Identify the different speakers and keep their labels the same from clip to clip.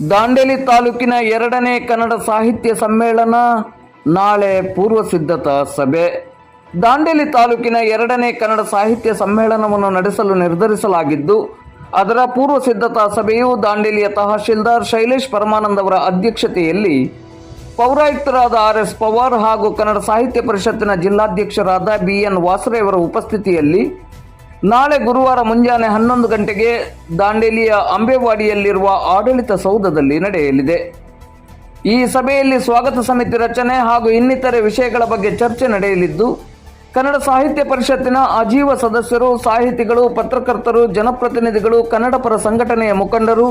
Speaker 1: ದಾಂಡೇಲಿ ತಾಲೂಕಿನ ಎರಡನೇ ಕನ್ನಡ ಸಾಹಿತ್ಯ ಸಮ್ಮೇಳನ ನಾಳೆ ಪೂರ್ವ ಸಿದ್ಧತಾ ಸಭೆ. ದಾಂಡೇಲಿ ತಾಲೂಕಿನ ಎರಡನೇ ಕನ್ನಡ ಸಾಹಿತ್ಯ ಸಮ್ಮೇಳನವನ್ನು ನಡೆಸಲು ನಿರ್ಧರಿಸಲಾಗಿದ್ದು, ಅದರ ಪೂರ್ವ ಸಿದ್ಧತಾ ಸಭೆಯು ದಾಂಡೇಲಿಯ ತಹಶೀಲ್ದಾರ್ ಶೈಲೇಶ್ ಪರಮಾನಂದ್ ಅವರ ಅಧ್ಯಕ್ಷತೆಯಲ್ಲಿ ಪೌರಾಯುಕ್ತರಾದ ಆರ್ ಎಸ್ ಪವಾರ್ ಹಾಗೂ ಕನ್ನಡ ಸಾಹಿತ್ಯ ಪರಿಷತ್ತಿನ ಜಿಲ್ಲಾಧ್ಯಕ್ಷರಾದ ಬಿ ಎನ್ ವಾಸರೆಯವರ ಉಪಸ್ಥಿತಿಯಲ್ಲಿ ನಾಳೆ ಗುರುವಾರ ಮುಂಜಾನೆ ಹನ್ನೊಂದು ಗಂಟೆಗೆ ದಾಂಡೇಲಿಯ ಅಂಬೆವಾಡಿಯಲ್ಲಿರುವ ಆಡಳಿತ ಸೌಧದಲ್ಲಿ ನಡೆಯಲಿದೆ. ಈ ಸಭೆಯಲ್ಲಿ ಸ್ವಾಗತ ಸಮಿತಿ ರಚನೆ ಹಾಗೂ ಇನ್ನಿತರೆ ವಿಷಯಗಳ ಬಗ್ಗೆ ಚರ್ಚೆ ನಡೆಯಲಿದ್ದು, ಕನ್ನಡ ಸಾಹಿತ್ಯ ಪರಿಷತ್ತಿನ ಅಜೀವ ಸದಸ್ಯರು, ಸಾಹಿತಿಗಳು, ಪತ್ರಕರ್ತರು, ಜನಪ್ರತಿನಿಧಿಗಳು, ಕನ್ನಡ ಪರ ಸಂಘಟನೆಯ ಮುಖಂಡರು,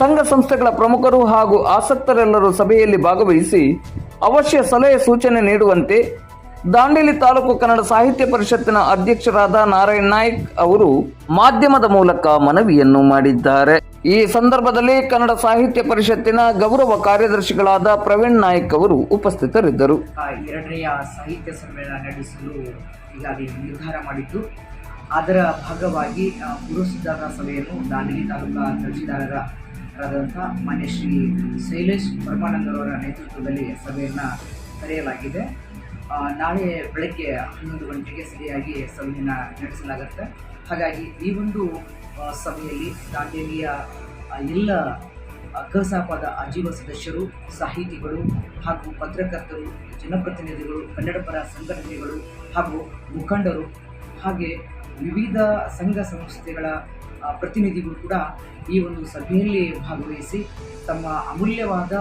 Speaker 1: ಸಂಘ ಸಂಸ್ಥೆಗಳ ಪ್ರಮುಖರು ಹಾಗೂ ಆಸಕ್ತರೆಲ್ಲರೂ ಸಭೆಯಲ್ಲಿ ಭಾಗವಹಿಸಿ ಅವಶ್ಯ ಸಲಹೆ ಸೂಚನೆ ನೀಡುವಂತೆ ದಾಂಡೇಲಿ ತಾಲೂಕು ಕನ್ನಡ ಸಾಹಿತ್ಯ ಪರಿಷತ್ತಿನ ಅಧ್ಯಕ್ಷರಾದ ನಾರಾಯಣ್ ನಾಯ್ಕ್ ಅವರು ಮಾಧ್ಯಮದ ಮೂಲಕ ಮನವಿಯನ್ನು ಮಾಡಿದ್ದಾರೆ. ಈ ಸಂದರ್ಭದಲ್ಲಿ ಕನ್ನಡ ಸಾಹಿತ್ಯ ಪರಿಷತ್ತಿನ ಗೌರವ ಕಾರ್ಯದರ್ಶಿಗಳಾದ ಪ್ರವೀಣ್ ನಾಯ್ಕ್ ಅವರು ಉಪಸ್ಥಿತರಿದ್ದರು.
Speaker 2: ಎರಡನೆಯ ಸಾಹಿತ್ಯ ಸಮ್ಮೇಳನ ನಡೆಸಲು ಈಗಾಗಲೇ ನಿರ್ಧಾರ ಮಾಡಿದ್ದು, ಅದರ ಭಾಗವಾಗಿ ಪುರಸ್ಕಾರ ಸಭೆಯನ್ನು ದಾಂಡೇಲಿ ತಾಲೂಕಾ ತಹಶೀಲ್ದಾರರಾದಂಥ ಮಾನ್ಯ ಶ್ರೀ ಶೈಲೇಶ್ ಪರಮಾನಂದರವರ ನೇತೃತ್ವದಲ್ಲಿ ಸಭೆಯನ್ನು ಕರೆಯಲಾಗಿದೆ. ನಾಳೆ ಬೆಳಗ್ಗೆ ಹನ್ನೊಂದು ಗಂಟೆಗೆ ಸರಿಯಾಗಿ ಸಭೆಯನ್ನು ನಡೆಸಲಾಗುತ್ತೆ. ಹಾಗಾಗಿ ಈ ಒಂದು ಸಭೆಯಲ್ಲಿ ದಾಂಡೇಲಿಯ ಎಲ್ಲ ಕಸಾಪದ ಆಜೀವ ಸದಸ್ಯರು, ಸಾಹಿತಿಗಳು ಹಾಗೂ ಪತ್ರಕರ್ತರು, ಜನಪ್ರತಿನಿಧಿಗಳು ಕನ್ನಡ ಪರ ಸಂಘಟನೆಗಳು ಹಾಗೂ ಮುಖಂಡರು ಹಾಗೆ ವಿವಿಧ ಸಂಘ ಸಂಸ್ಥೆಗಳ ಪ್ರತಿನಿಧಿಗಳು ಕೂಡ ಈ ಒಂದು ಸಭೆಯಲ್ಲಿ ಭಾಗವಹಿಸಿ ತಮ್ಮ ಅಮೂಲ್ಯವಾದ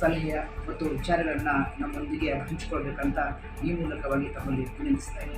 Speaker 2: ಸಲಹೆ ಮತ್ತು ವಿಚಾರಗಳನ್ನು ನಮ್ಮೊಂದಿಗೆ ಹಂಚಿಕೊಳ್ಬೇಕಂತ ಈ ಮೂಲಕವಾಗಿ ತಮ್ಮಲ್ಲಿ ವಿನಂತಿಸ್ತಾ